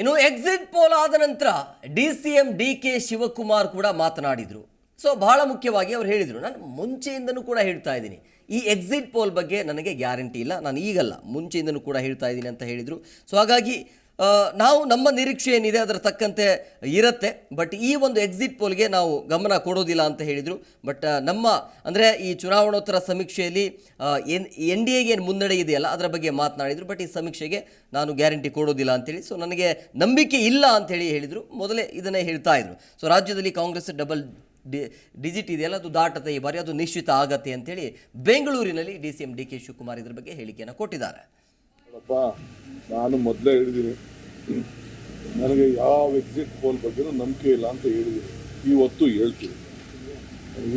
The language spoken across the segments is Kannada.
ಇನ್ನು ಎಕ್ಸಿಟ್ ಪೋಲ್ ಆದ ನಂತರ D C M D K Shivakumar ಕೂಡ ಮಾತನಾಡಿದರು. ಸೊ ಬಹಳ ಮುಖ್ಯವಾಗಿ ಅವ್ರು ಹೇಳಿದರು. ನಾನು ಮುಂಚೆಯಿಂದನೂ ಕೂಡ ಹೇಳ್ತಾ ಇದ್ದೀನಿ. ಈ ಎಕ್ಸಿಟ್ ಪೋಲ್ ಬಗ್ಗೆ ನನಗೆ ಗ್ಯಾರಂಟಿ ಇಲ್ಲ. ನಾನು ಈಗಲ್ಲ ಮುಂಚೆಯಿಂದನೂ ಕೂಡ ಹೇಳ್ತಾ ಇದ್ದೀನಿ ಅಂತ ಹೇಳಿದರು. ಸೊ ಹಾಗಾಗಿ ನಾವು ನಮ್ಮ ನಿರೀಕ್ಷೆ ಏನಿದೆ ಅದರ ತಕ್ಕಂತೆ ಇರುತ್ತೆ ಬಟ್ ಈ ಒಂದು ಎಕ್ಸಿಟ್ ಪೋಲ್ಗೆ ನಾವು ಗಮನ ಕೊಡೋದಿಲ್ಲ ಅಂತ ಹೇಳಿದರು. ಬಟ್ ನಮ್ಮ, ಅಂದರೆ ಈ ಚುನಾವಣೋತ್ತರ ಸಮೀಕ್ಷೆಯಲ್ಲಿ ಎನ್ ಎನ್ ಡಿ ಎಗೆ ಏನು ಮುನ್ನಡೆ ಇದೆಯಲ್ಲ ಅದರ ಬಗ್ಗೆ ಮಾತನಾಡಿದರು ಬಟ್ ಈ ಸಮೀಕ್ಷೆಗೆ ನಾನು ಗ್ಯಾರಂಟಿ ಕೊಡೋದಿಲ್ಲ ಅಂತೇಳಿ ಸೊ ನನಗೆ ನಂಬಿಕೆ ಇಲ್ಲ ಅಂತೇಳಿ ಹೇಳಿದರು. ಮೊದಲೇ ಇದನ್ನೇ ಹೇಳ್ತಾ ಇದ್ರು. ಸೊ ರಾಜ್ಯದಲ್ಲಿ ಕಾಂಗ್ರೆಸ್ ಡಬಲ್ ಡಿ ಡಿಜಿಟ್ ಇದೆಯಲ್ಲ, ಅದು ದಾಟತೆ ಈ ಬಾರಿ, ಅದು ನಿಶ್ಚಿತ ಆಗತ್ತೆ ಅಂತೇಳಿ ಬೆಂಗಳೂರಿನಲ್ಲಿ D C M D K Shivakumar ಇದ್ರ ಬಗ್ಗೆ ಹೇಳಿಕೆಯನ್ನು ಕೊಟ್ಟಿದ್ದಾರೆ. ನಾನು ಮೊದಲೇ ಹೇಳಿದ್ದೀನಿ ನನಗೆ ಯಾವ ಎಕ್ಸಿಟ್ ಪೋಲ್ ಬಗ್ಗೆನೂ ನಂಬಿಕೆ ಇಲ್ಲ ಅಂತ ಹೇಳಿದ್ರು. ಇವತ್ತು ಹೇಳ್ತೀನಿ.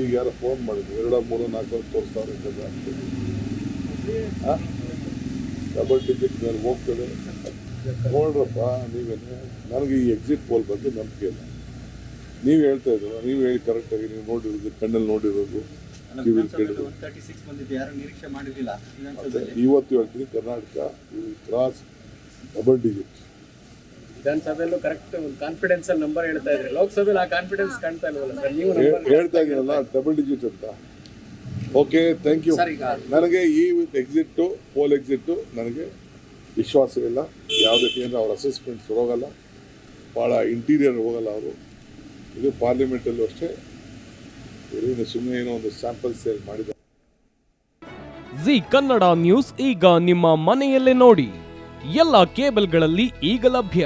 ಈಗ ಯಾರೋ ಫೋನ್ ಮಾಡಿದ್ರು. ಎರಡ ಮೂರು ನಾಲ್ಕು ತೋರಿಸ್ತಾರೆ ಡಬಲ್ ಟಿಕೆಟ್ ಮೇಲೆ ಹೋಗ್ತದೆ. ನೋಡ್ರಪ್ಪ ನೀವೇನೆ ನನಗೆ ಈ ಎಕ್ಸಿಟ್ ಪೋಲ್ ಬಗ್ಗೆ ನಂಬಿಕೆ ಇಲ್ಲ. ನೀವು ಹೇಳ್ತಾ ಇದ್ರು ನೀವು ಹೇಳಿ ಕರೆಕ್ಟಾಗಿ ನೀವು ನೋಡಿರೋದು ಕಣ್ಣಲ್ಲಿ ನೋಡಿರೋದು. ಇವತ್ತು ಹೇಳ್ತೀನಿ ಕರ್ನಾಟಕ ಕ್ರಾಸ್ ಡಬಲ್ ಡಿಜಿಟ್ ವಿಧಾನಸಭೆಯಲ್ಲೂ ಕರೆಕ್ಟ್ ಒಂದು ಕಾನ್ಫಿಡೆನ್ಸ್ ಅಲ್ಲಿ ನಂಬರ್ ಹೇಳ್ತಾ ಇದ್ರಿ. ಲೋಕಸಭೆಯಲ್ಲಿ ಆ ಕಾನ್ಫಿಡೆನ್ಸ್ ಕಾಣ್ತಾ ಇಲ್ವಲ್ಲ ಸರ್? ನೀವು ನಂಬರ್ ಹೇಳ್ತಾ ಇದ್ದೀರಲ್ಲ ಡಬಲ್ ಡಿಜಿಟ್ ಅಂತ. ಓಕೆ ಥ್ಯಾಂಕ್ ಯು ನನಗೆ ಈ ಎಕ್ಸಿಟ್ಟು ಪೋಲ್ ಎಕ್ಸಿಟ್ಟು ನನಗೆ ವಿಶ್ವಾಸ ಇಲ್ಲ. ಯಾವುದಕ್ಕೆ ಅಂದರೆ ಅವ್ರ ಅಸೆಸ್ಮೆಂಟ್ಸ್ ಹೋಗಲ್ಲ ಭಾಳ ಇಂಟೀರಿಯರ್ ಹೋಗಲ್ಲ ಅವರು. ಇದು ಪಾರ್ಲಿಮೆಂಟಲ್ಲೂ ಅಷ್ಟೇ. ಏನು ಸುಮ್ಮನೆ ಏನೋ ಒಂದು ಸ್ಯಾಂಪಲ್ ಸೇಲ್ ಮಾಡಿದ್ದಾರೆ. ಜಿ ಕನ್ನಡ ನ್ಯೂಸ್ ಈಗ ನಿಮ್ಮ ಮನೆಯಲ್ಲೇ ನೋಡಿ. ಎಲ್ಲ ಕೇಬಲ್ಗಳಲ್ಲಿ ಈಗ ಲಭ್ಯ.